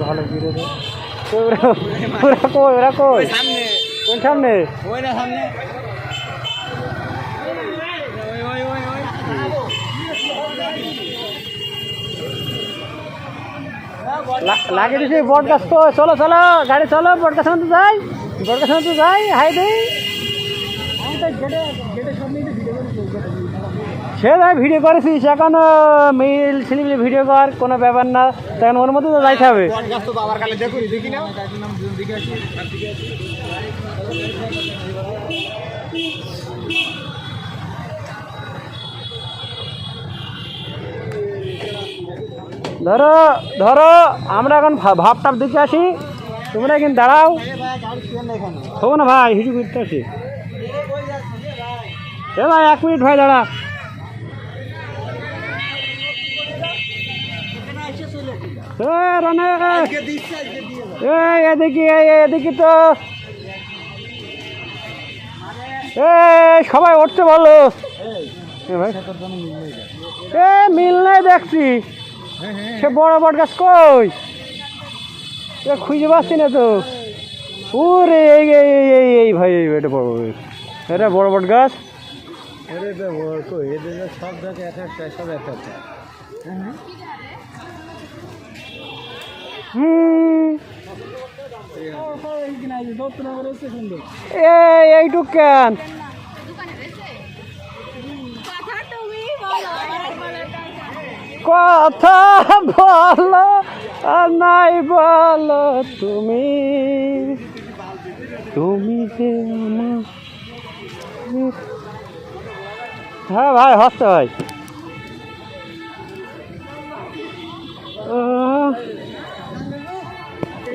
ভালো কোন সামনে ওই না সামনে ওই ওই ওই ওই লা- লাগিয়ে দিছি বট গাছ তো চলো চলো, গাড়ি চলো বট গাছ যাই। বট গাছ যাই, হাই দেই। সে ভাই ভিডিও করেছিস? এখন মিল ছিলিমিলি ভিডিও কর, কোনো ব্যাপার না। তখন ওর মধ্যে তো যাইতে হবে। ধরো ধরো, আমরা এখন ভাব দিকে আসি। তোমরা কিন্তু দাঁড়াও। হব না ভাই, হিজু করতে আসি। এ ভাই, এক মিনিট ভাই, দাঁড়া এ রানে এ এদিকে এদিকে তো। সবাই উঠতে ভালো এ মিল নাই দেখছি। সে বড় বট গাছ কই? এ খুঁজে পাচ্ছি না তো। ওরে এই এই এই ভাই এই এটা বড় এটা বড় বট গাছ। সব এক একটা সব এক একটা। কেন কথা বলো নাই বলো তুমি। তুমি যে হ্যাঁ ভাই হস্তে ভাই।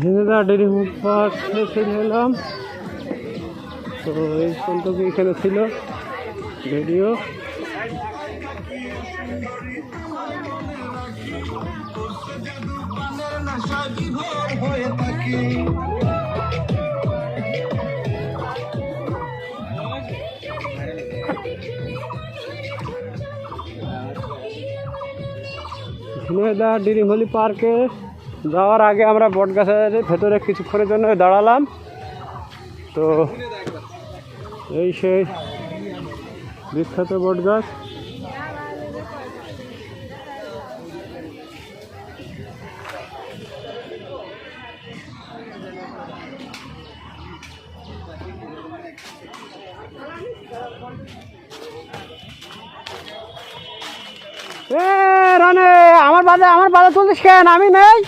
ঝিনাইদা ডেরি চলে এলাম। তো এই পর্যন্ত এখানে ছিল ভিডিও। ডিরিমহলি পার্কে যাওয়ার আগে আমরা বট গাছের ভেতরে কিছুক্ষণের জন্য দাঁড়ালাম। তো এই সেই বিখ্যাত বট গাছ আমার বাদে আমার বাদে তুলছিস কেন? আমি নেই।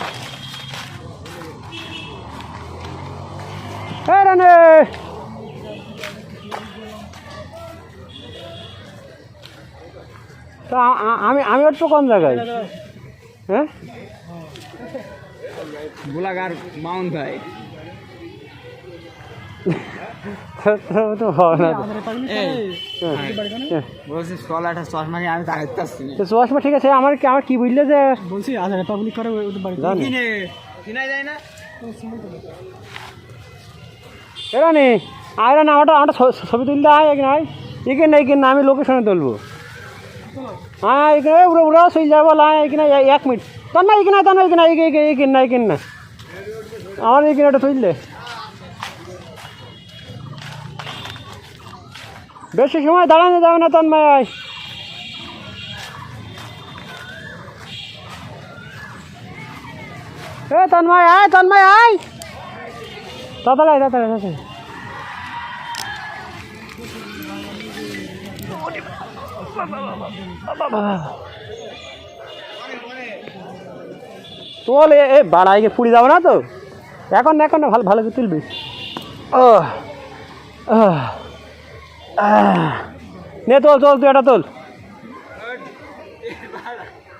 এ তা আমি আমি একটু কম জায়গায় হ্যাঁ? গোলাগার মাউন্ট ভাই। হ্যাঁ, হ্যাঁ। বলছি চশমা ঠিক আছে আমার কি- আমার কি বুঝলে যে বলছি আধার পাবলিক করে জানি কিনে না নি আয়রা না, ওটা আমার ছবি তুলতে আয় এখানে আয়। এখানে এখানে আমি লোকেশনে তুলবো। হ্যাঁ এখানে উড়ো উড়ো চলে যাব আয় এখানে এক মিনিট। তোর না, এখানে তোর না, এখানে এখানে না এখানে না। আমার এখানে ওটা তুললে। বেশি সময় দাঁড়ানো যাবে না তোর মায় এ, তন্ময়, আয় তন্ময়, আয়। তাড়াতাড়ি তাড়াতাড়ি তাড়াতাড়ি। তোল এ বাড়াইকে পুড়ে যাব না তো? এখন এখন ভালো ভালো করে তুলবি। ও। নে, তোল তোল, তুই এটা তোল।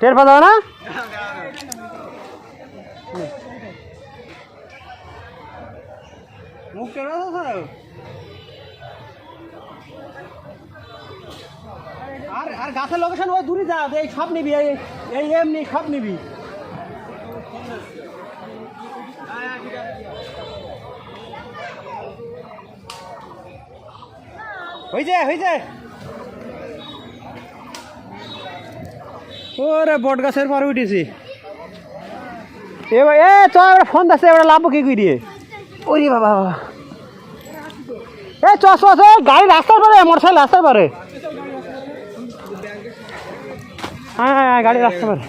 টের পা যাবে না? টের পাচ্ছ আর আর গাছের লোকেশন ওই দূরে যা এই সব নিবি, এই এমনি সব নিবি। হয়েছে হয়েছে ওরে বট গাছের পরে উঠেছি এবার এ চ ফোন দিচ্ছে এবার লাভ কি করি? দিয়ে ওরে বাবা বাবা। এ চ চ গাড়ি রাস্তার পারে মোটর সাইকেল রাস্তার পারে। হ্যাঁ হ্যাঁ হ্যাঁ, গাড়ি রাস্তা পারে।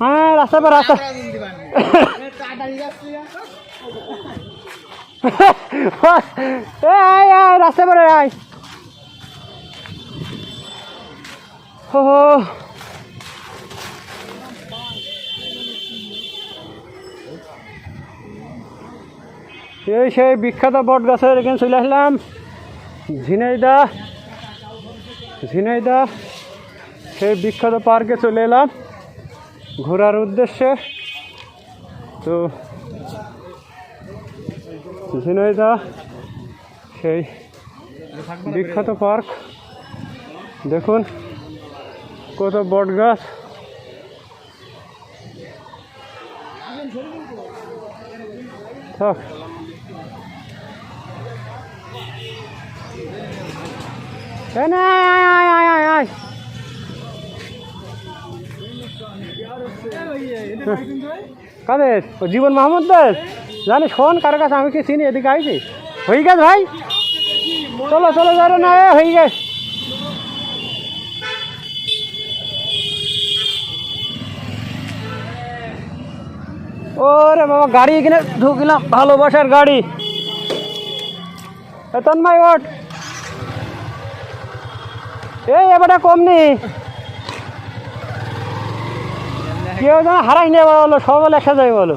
হ্যাঁ রাস্তা পারে রাস্তা এ আয় আয় রাস্তা পারে আয় হো হো। এই সেই বিখ্যাত বট গাছের এখানে চলে আসলাম। ঝিনাইদা ঝিনাইদা, সেই বিখ্যাত পার্কে চলে এলাম ঘোরার উদ্দেশ্যে। তো ঝিনাইদা, সেই বিখ্যাত পার্ক। দেখুন কত বট গাছ। থাক এই নে, আয়, আয়। কাদের? ও জীবন মাহমুদদের? জানিস শোন কারও কাছে আমি কি চিনি? এদিকে আইছি হয়ে গেছে ভাই? চলো চলো যারো না হয়ে গেছে। ওরে বাবা গাড়ি এখানে ঢুকলাম। ভালোবাসার গাড়ি। তন্ময় ওঠ। এই এবারটা কম নি কেউ যেন হারাই নেই বলো সব লেখা যাবে বলো।